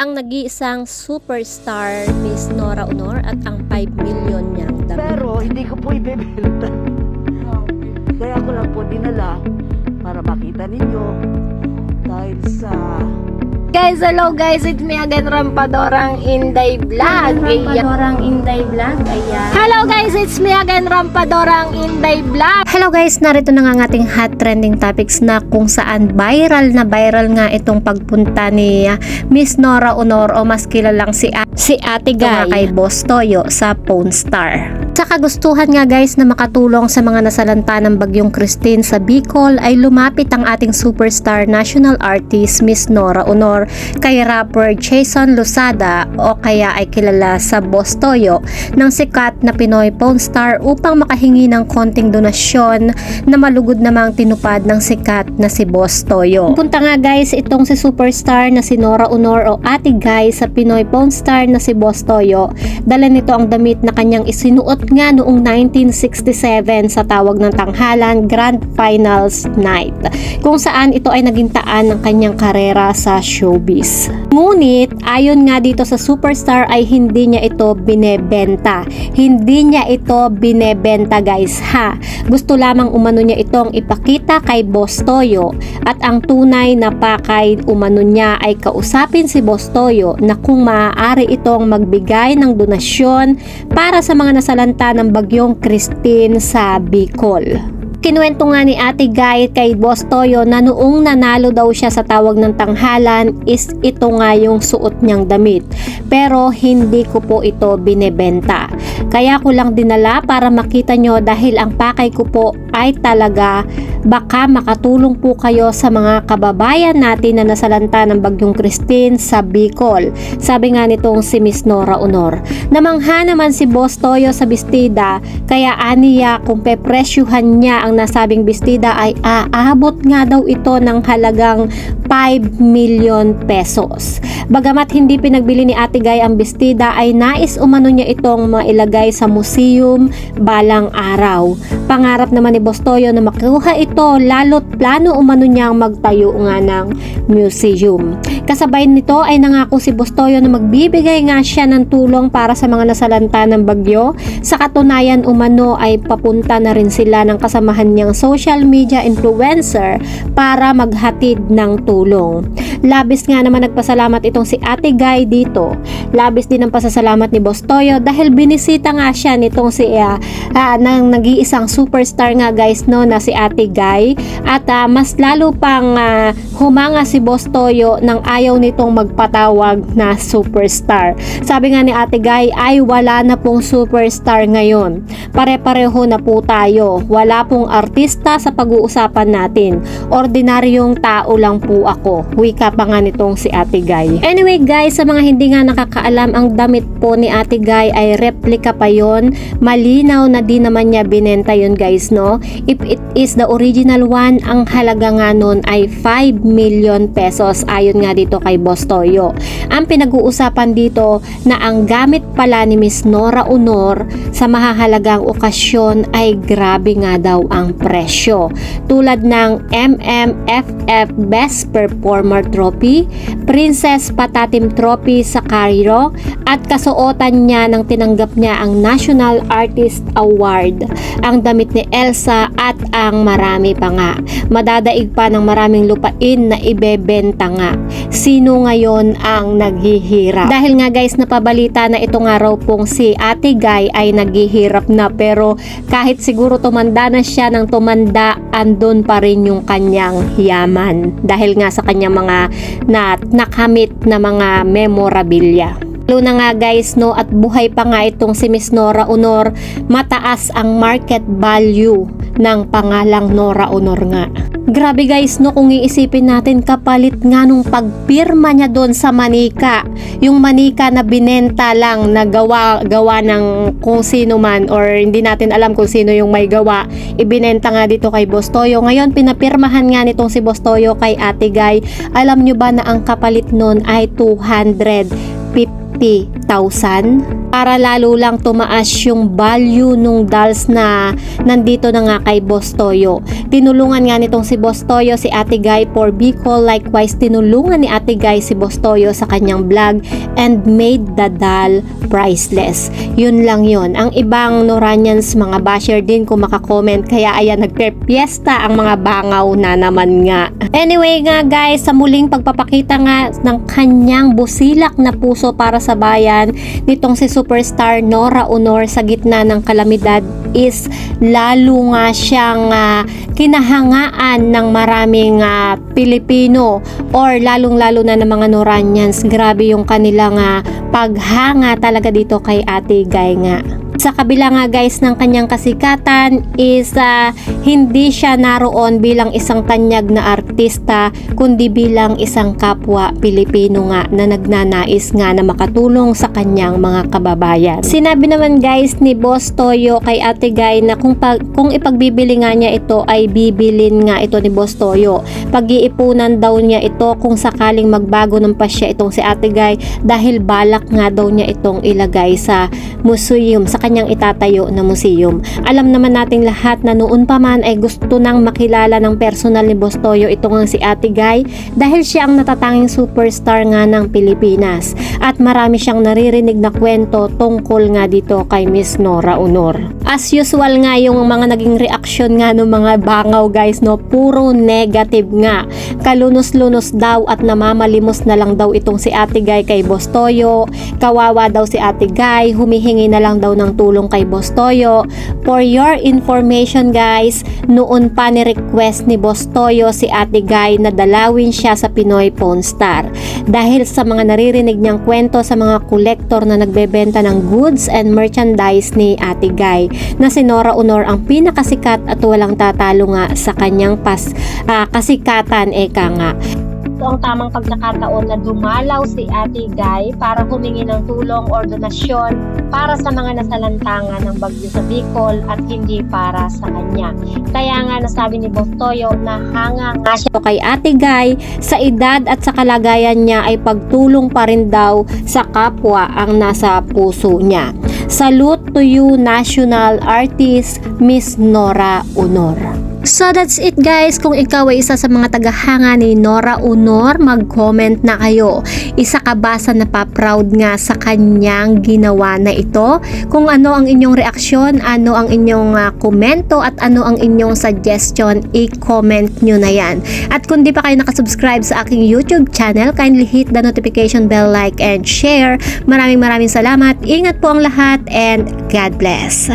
ang nag-iisang superstar Miss Nora Honor at ang 5 million niyang damit. Pero hindi ko po ibebenta. Kaya ko lang po dinala para makita ninyo dahil sa Guys, hello guys, it's me again, Rampadorang Inday Vlog. Rampadorang Inday Vlog, ayan. Hello guys, it's me again, Rampadorang Inday Vlog. Hello guys, narito na nga ang ating hot trending topics na kung saan viral na viral nga itong pagpunta ni ah, Miss Nora Honor o mas kilalang si, si Ate Guy kay Boss Toyo sa Pawn Star. Sa kagustuhan nga guys na makatulong sa mga nasalanta ng bagyong Christine sa Bicol ay lumapit ang ating superstar national artist Miss Nora Honor kay rapper Jason Losada o kaya ay kilala sa Boss Toyo ng sikat na Pinoy Pawn Star upang makahingi ng konting donasyon na malugod namang tinupad ng sikat na si Boss Toyo. Punta nga guys itong si superstar na si Nora Honor o Ate Guy sa Pinoy Pawn Star na si Boss Toyo. Dala nito ang damit na kanyang isinuot nga noong 1967 sa tawag ng tanghalan Grand Finals Night kung saan ito ay nagintaan ng kanyang karera sa showbiz. Ngunit ayon nga dito sa superstar ay hindi niya ito binebenta. Hindi niya ito binebenta guys ha. Gusto lamang umano niya itong ipakita kay Boss Toyo at ang tunay na pakay umano niya ay kausapin si Boss Toyo na kung maaari itong magbigay ng donasyon para sa mga nasalanta ng bagyong Christine sa Bicol. Kinuwento nga ni Ate Guy kay Boss Toyo na noong nanalo daw siya sa tawag ng tanghalan is ito nga yung suot niyang damit. Pero hindi ko po ito binebenta. Kaya ko lang dinala para makita nyo dahil ang pakay ko po ay talaga baka makatulong po kayo sa mga kababayan natin na nasalanta ng bagyong Christine sa Bicol. Sabi nga nitong si Miss Nora Honor. Namangha naman si Boss Toyo sa bestida kaya aniya kung pepresyuhan niya ang nasabing bestida ay aabot nga daw ito ng halagang 5 million pesos. Bagamat hindi pinagbili ni Ate Guy ang bestida ay nais umano niya itong mailagay sa museum balang araw. Pangarap naman ni Boss Toyo na makuha ito lalo't plano umano niyang magtayo nga ng museum. Kasabay nito ay nangako si Boss Toyo na magbibigay nga siya ng tulong para sa mga nasalanta ng bagyo. Sa katunayan umano ay papunta na rin sila ng kasamahan niyang social media influencer para maghatid ng tulong. Labis nga naman nagpasalamat itong si Ate Guy dito. Labis din ang pasasalamat ni Boss Toyo dahil binisita nga siya nitong si uh, uh, ng nag-iisang superstar nga guys no na si Ate Guy at ah, mas lalo pang ah, humanga si Boss Toyo nang ayaw nitong magpatawag na superstar. Sabi nga ni Ate Guy ay wala na pong superstar ngayon. Pare-pareho na po tayo. Wala pong artista sa pag-uusapan natin. Ordinaryong tao lang po ako. Wika pa nga nitong si Ate Guy. Anyway guys, sa mga hindi nga nakakaalam, ang damit po ni Ate Guy ay replika pa yon. Malinaw na di naman niya binenta yun guys no. If it is the original one, ang halaga nga nun ay 5 million pesos ayon nga dito kay Boss Toyo. Ang pinag-uusapan dito na ang gamit pala ni Miss Nora Honor sa mahahalagang okasyon ay grabe nga daw ang presyo. Tulad ng MMFF Best Performer Trophy, Princess Patatim Trophy sa Cairo at kasuotan niya nang tinanggap niya ang National Artist Award, ang damit ni Elsa at ang marami pa nga. Madadaig pa ng maraming lupain na ibebenta nga. Sino ngayon ang naghihirap? Dahil nga guys napabalita na ito nga raw pong si Ate Guy ay naghihirap na pero kahit siguro tumanda na siya ng tumanda andun pa rin yung kanyang yaman dahil nga sa kanyang mga na, nakamit na mga memorabilia. Lalo na nga guys no at buhay pa nga itong si Miss Nora Honor mataas ang market value ng pangalang Nora Honor nga. Grabe guys no kung iisipin natin kapalit nga nung pagpirma niya doon sa manika. Yung manika na binenta lang na gawa, gawa ng kung sino man or hindi natin alam kung sino yung may gawa. Ibinenta nga dito kay Boss Toyo. Ngayon pinapirmahan nga nitong si Boss Toyo kay Ate Guy. Alam nyo ba na ang kapalit nun ay 250 5,000 para lalo lang tumaas yung value nung dolls na nandito na nga kay Boss Toyo. Tinulungan nga nitong si Boss Toyo si Ate Guy for Bicol. Likewise, tinulungan ni Ate Guy si Boss Toyo sa kanyang vlog and made the doll priceless. Yun lang yun. Ang ibang Noranians, mga basher din kung makakomment. Kaya ayan, nagpe-fiesta ang mga bangaw na naman nga. Anyway nga guys, sa muling pagpapakita nga ng kanyang busilak na puso para sa bayan nitong si superstar Nora Honor sa gitna ng kalamidad is lalo nga siyang ah, kinahangaan ng maraming ah, Pilipino or lalong-lalo na ng mga Noranians. Grabe yung kanilang ah, paghanga talaga dito kay Ate Guy nga. Sa kabila nga guys ng kanyang kasikatan is ah, hindi siya naroon bilang isang tanyag na artista kundi bilang isang kapwa Pilipino nga na nagnanais nga na makatulong sa kanyang mga kababayan. Sinabi naman guys ni Boss Toyo kay Ate Guy na kung, pag, kung ipagbibili nga niya ito ay bibilin nga ito ni Boss Toyo. Pag-iipunan daw niya ito kung sakaling magbago ng pasya itong si Ate Guy dahil balak nga daw niya itong ilagay sa museum, sa kanyang itatayo na museum. Alam naman nating lahat na noon pa man ay gusto nang makilala ng personal ni Boss Toyo ito nga si Ate Guy dahil siya ang natatanging superstar nga ng Pilipinas at marami siyang naririnig na kwento tungkol nga dito kay Miss Nora Honor. As usual nga yung mga naging reaksyon nga ng mga bangaw guys no, puro negative nga. Kalunos-lunos daw at namamalimos na lang daw itong si Ate Guy kay Boss Toyo. Kawawa daw si Ate Guy, humihingi na lang daw ng tulong kay Boss Toyo. For your information guys, noon pa ni request ni Boss Toyo si Ate Guy na dalawin siya sa Pinoy Pawn Star. Dahil sa mga naririnig niyang kwento sa mga kolektor na nagbebenta ng goods and merchandise ni Ate Guy na si Nora Honor ang pinakasikat at walang tatalo nga sa kanyang pas, ah, kasikatan eka nga. Ito ang tamang pagkakataon na dumalaw si Ate Guy para humingi ng tulong or donasyon para sa mga nasalantangan ng bagyo sa Bicol at hindi para sa kanya. Kaya nga nasabi ni Boss Toyo na hanga nga siya kay Ate Guy sa edad at sa kalagayan niya ay pagtulong pa rin daw sa kapwa ang nasa puso niya. Salute to you, national artist Miss Nora Honor. So that's it guys. Kung ikaw ay isa sa mga tagahanga ni Nora Honor, mag-comment na kayo. Isa ka ba sa napaproud nga sa kanyang ginawa na ito? Kung ano ang inyong reaksyon, ano ang inyong ah, komento at ano ang inyong suggestion, i-comment nyo na yan. At kung di pa kayo nakasubscribe sa aking YouTube channel, kindly hit the notification bell, like and share. Maraming maraming salamat. Ingat po ang lahat and God bless.